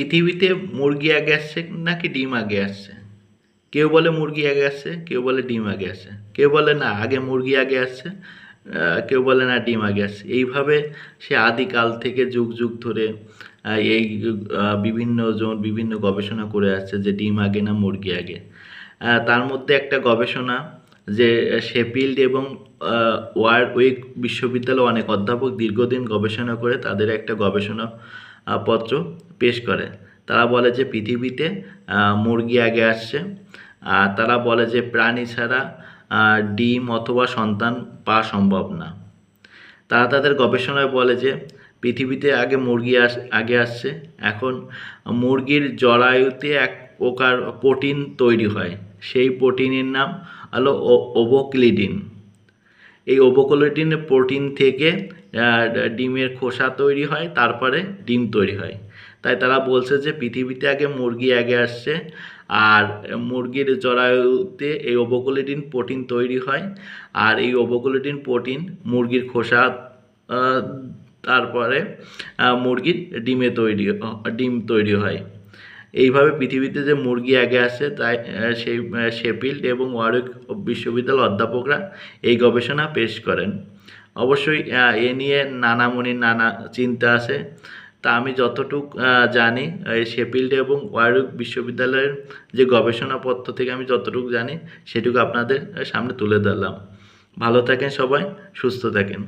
পৃথিবীতে মুরগি আগে আসছে নাকি ডিম আগে আসছে? কেউ বলে মুরগি আগে আসছে, কেউ বলে ডিম আগে আসছে। কেউ বলে না, আগে মুরগি আগে আসছে কেউ বলে না ডিম আগে আসছে। এইভাবে সে আদিকাল থেকে যুগ যুগ ধরে এই বিভিন্ন জন, বিভিন্ন গবেষণা করে আসছে যে ডিম আগে না মুরগি আগে। তার মধ্যে একটা গবেষণা যে শেফিল্ড এবং ওয়ারউইক বিশ্ববিদ্যালয়ে অনেক অধ্যাপক দীর্ঘদিন গবেষণা করে, তাদের একটা গবেষণা পত্র পেশ করে। তারা বলে যে পৃথিবীতে মুরগি আগে আসছে। আর তারা বলে যে প্রাণী ছাড়া ডিম অথবা সন্তান পাওয়া সম্ভব না। তারা তাদের গবেষণায় বলে যে পৃথিবীতে আগে মুরগি আস, আগে আসছে। এখন মুরগির জরায়ুতে এক প্রকার প্রোটিন তৈরি হয়। সেই প্রোটিনের নাম হলো ওবোক্লিডিন। এই ওবোক্লিডিন প্রোটিন থেকে ডিমের খোসা তৈরি হয়, তারপরে ডিম তৈরি হয়। তাই তারা বলছে যে পৃথিবীতে আগে মুরগি আগে আসছে, আর মুরগির জরায়ুতে এই ওবোক্লিডিন প্রোটিন তৈরি হয়, আর এই ওবোক্লিডিন প্রোটিন মুরগির খোসা তারপরে মুরগির ডিমে তৈরি ডিম তৈরি হয়। এইভাবে পৃথিবীতে যে মুরগি আগে আসে তাই সেই শেফিল্ড এবং ওয়ারউইক বিশ্ববিদ্যালয়ের অধ্যাপকরা এই গবেষণা পেশ করেন। অবশ্যই এ নিয়ে নানা মুনির নানা চিন্তা আছে। তা আমি যতটুক জানি শেফিল্ড এবং ওয়ারুক বিশ্ববিদ্যালয়ের যে গবেষণাপত্র থেকে আমি যতটুক জানি, সেটুকু আপনাদের সামনে তুলে ধরলাম। ভালো থাকেন সবাই, সুস্থ থাকেন।